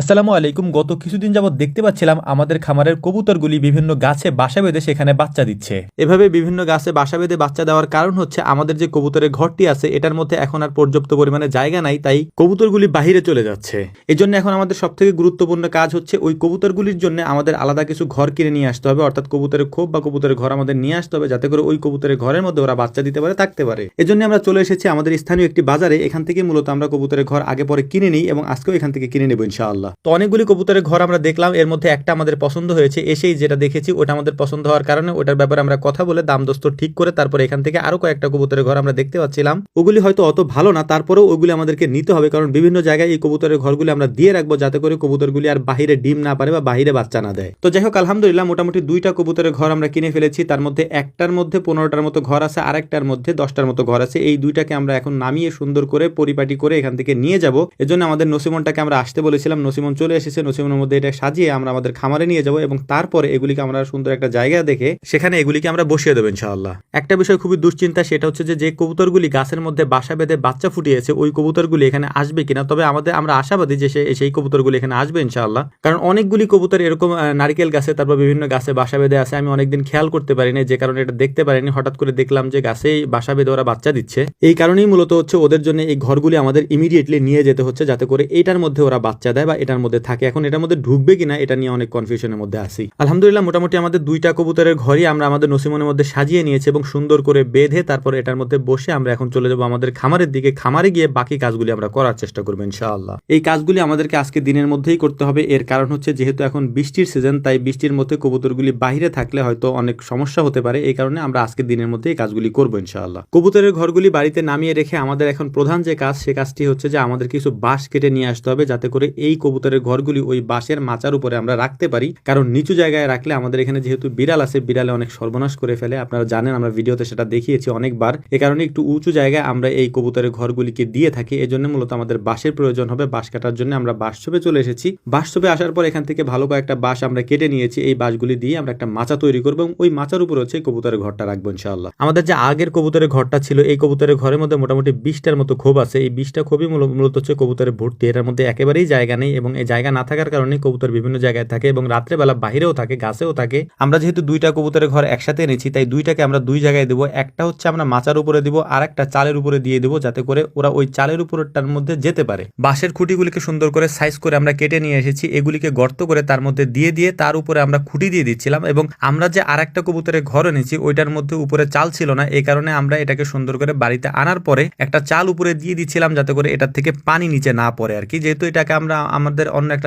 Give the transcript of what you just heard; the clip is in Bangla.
আসসালামু আলাইকুম। গত কিছুদিন যাবত দেখতে পাচ্ছিলাম আমাদের খামারের কবুতরগুলি বিভিন্ন গাছে বাসা বেঁধে সেখানে বাচ্চা দিচ্ছে। এভাবে বিভিন্ন গাছে বাসা বেঁধে বাচ্চা দেওয়ার কারণ হচ্ছে আমাদের যে কবুতরের ঘরটি আছে, এটার মধ্যে এখন আর পর্যাপ্ত পরিমাণে জায়গা নাই, তাই কবুতরগুলি বাহিরে চলে যাচ্ছে। এই জন্য এখন আমাদের সব থেকে গুরুত্বপূর্ণ কাজ হচ্ছে ওই কবুতরগুলির জন্য আমাদের আলাদা কিছু ঘর কিনে নিয়ে আসতে হবে, অর্থাৎ কবুতরের খোপ বা কবুতরের ঘর আমাদের নিয়ে আসতে হবে, যাতে করে ওই কবুতরের ঘরের মধ্যে ওরা বাচ্চা দিতে পারে, থাকতে পারে। এজন্য আমরা চলে এসেছি আমাদের স্থানীয় একটি বাজারে, এখান থেকে মূলত আমরা কবুতরের ঘর আগে পরে কিনে নিই এবং আজকেও এখান থেকে কিনে নেব ইনশাআল্লাহ। তো অনেকগুলি কবুতরের ঘর আমরা দেখলাম, এর মধ্যে একটা আমাদের পছন্দ হয়েছে, এসেই যেটা দেখেছি, ওটা আমাদের পছন্দ হওয়ার কারণে ওটার ব্যাপারে আমরা কথা বলে দাম দোস্ত ঠিক করে তারপর এখান থেকে আরও কয়েকটা কবুতরের ঘর আমরা দেখতে পাচ্ছিলাম। ওগুলি হয়তো অত ভালো না, তারপরেও ওগুলি আমাদেরকে নিতে হবে, কারণ বিভিন্ন জায়গায় এই কবুতরের ঘরগুলি আমরা দিয়ে রাখব যাতে করে কবুতরগুলি আর বাহিরে ডিম না পারে বা বাহিরে বাচ্চা না দেয়। তো যাই হোক, আলহামদুলিল্লাহ মোটামুটি দুইটা কবুতরের ঘর আমরা কিনে ফেলেছি, তার মধ্যে একটার মধ্যে পনেরোটার মতো ঘর আছে, আরেকটার মধ্যে দশটার মতো ঘর আছে। এই দুইটাকে আমরা এখন নামিয়ে সুন্দর করে পরিপাটি করে এখান থেকে নিয়ে যাব। এজন্য আমাদের নসিমনটাকে আমরা আসতে বলেছিলাম চলে এসেছে। নসিমনের মধ্যে এটা সাজিয়ে আমরা আমাদের খামারে নিয়ে যাব এবং তারপরে এগুলিকে আমরা সুন্দর একটা জায়গা দেখে সেখানে এগুলিকে আমরা বসিয়ে দেবো ইনশাআল্লাহ। একটা বিষয় খুবই দুশ্চিন্তা, সেটা হচ্ছে যে যে কবুতরগুলি গাছের মধ্যে বাসা বেঁধে বাচ্চা ফুটিয়েছে, ওই কবুতরগুলি এখানে আসবে কিনা? তবে আমাদের, আমরা আশাবাদী যে সেই কবুতরগুলি এখানে আসবে ইনশাআল্লাহ। কারণ অনেকগুলি কবুতর এরকম নারকেল গাছে, তারপর বিভিন্ন গাছে বাসা বেঁধে আছে, আমি অনেকদিন খেয়াল করতে পারিনি, যে কারণে এটা দেখতে পারিনি। হঠাৎ করে দেখলাম যে গাছেই বাসা বেঁধে ওরা বাচ্চা দিচ্ছে। এই কারণেই মূলত হচ্ছে ওদের জন্য এই ঘরগুলি আমাদের ইমিডিয়েটলি নিয়ে যেতে হচ্ছে, যাতে করে এটার মধ্যে ওরা বাচ্চা দেয় বা এটার মধ্যে থাকে। এখন এটার মধ্যে ঢুকবে কিনা, এটা নিয়ে অনেক কনফিউশনের মধ্যে আছি। আলহামদুলিল্লাহ, মোটামুটি আমাদের দুইটা কবুতরের ঘরই আমরা আমাদের নসিমনের মধ্যে সাজিয়ে নিয়েছি এবং সুন্দর করে বেঁধে তারপর এটার মধ্যে বসে আমরা এখন চলে যাব আমাদের খামারের দিকে। খামারে গিয়ে বাকি কাজগুলি আমরা করার চেষ্টা করব, ইনশাআল্লাহ। এই কাজগুলি আমাদেরকে আজকে দিনের মধ্যেই করতে হবে। এর কারণ হচ্ছে, যেহেতু এখন বৃষ্টির সিজন তাই বৃষ্টির মধ্যে কবুতরগুলি বাইরে থাকলে হয়তো অনেক সমস্যা হতে পারে। এই কারণে আমরা আজকে দিনের মধ্যে এই কাজগুলি করব, ইনশাআল্লাহ। কবুতরের ঘরগুলি বাড়িতে নামিয়ে রেখে আমাদের এখন প্রধান যে কাজ, সে কাজটি হচ্ছে যে আমাদের কিছু বাঁশ কেটে নিয়ে আসতে হবে, যাতে করে এই কবুতরের ঘরগুলি ওই বাঁশের মাচার উপরে আমরা রাখতে পারি। কারণ নিচু জায়গায় রাখলে আমাদের এখানে যেহেতু বিড়াল আছে, বিড়ালে অনেক সর্বনাশ করে ফেলে। আপনারা জানেন, আমরা ভিডিওতে সেটা দেখিয়েছি অনেকবার। এ কারণে একটু উঁচু জায়গায় আমরা এই কবুতরের ঘরগুলিকে দিয়ে থাকি। এজন্য মূলত আমাদের বাঁশের প্রয়োজন হবে, বাঁশ কাটার জন্য আমরা বাঁশ চোপে চলে এসেছি। বাঁশ চোপে আসার পর এখান থেকে ভালো কয়েকটা বাঁশ আমরা কেটে নিয়েছি। এই বাঁশগুলি দিয়ে আমরা একটা মাচা তৈরি করব এবং ওই মাচার উপর হচ্ছে কবুতরের ঘরটা রাখব ইনশাআল্লাহ। আমাদের যে আগের কবুতরের ঘরটা ছিল, এই কবুতরের ঘরের মধ্যে মোটামুটি বিশটার মতো ক্ষোভ আছে। এই বিশটা ক্ষোভই মূল- মূলত হচ্ছে কবুতরের ভর্তি। এটার মধ্যে একেবারেই জায়গা নেই। এবং এই জায়গা না থাকার কারণে কবুতর বিভিন্ন জায়গায় থাকে এবং রাত্রেবেলা বাহিরেও থাকে, গাছেও থাকে। আমরা যেহেতু দুইটা কবুতরের ঘর একসাথে এনেছি, তাই দুইটাকে আমরা দুই জায়গায় দেবো। একটা হচ্ছে আমরা মাচার উপরে দিব আর একটা চালের উপরে দিয়ে দেবো, যাতে করে ওরা ওই চালের উপরটার মধ্যে যেতে পারে। বাঁশের খুঁটিগুলিকে সুন্দর করে সাইজ করে আমরা কেটে নিয়ে এসেছি, এগুলিকে গর্ত করে তার মধ্যে দিয়ে দিয়ে তার উপরে আমরা খুঁটি দিয়ে দিচ্ছিলাম এবং আমরা যে আর একটা কবুতরের ঘর এনেছি, ওইটার মধ্যে উপরে চাল ছিল না এই কারণে আমরা এটাকে সুন্দর করে বাড়িতে আনার পরে একটা চাল উপরে দিয়ে দিচ্ছিলাম, যাতে করে এটার থেকে পানি নিচে না পড়ে আর কি। যেহেতু এটাকে আমরা আমাদের অন্য একটা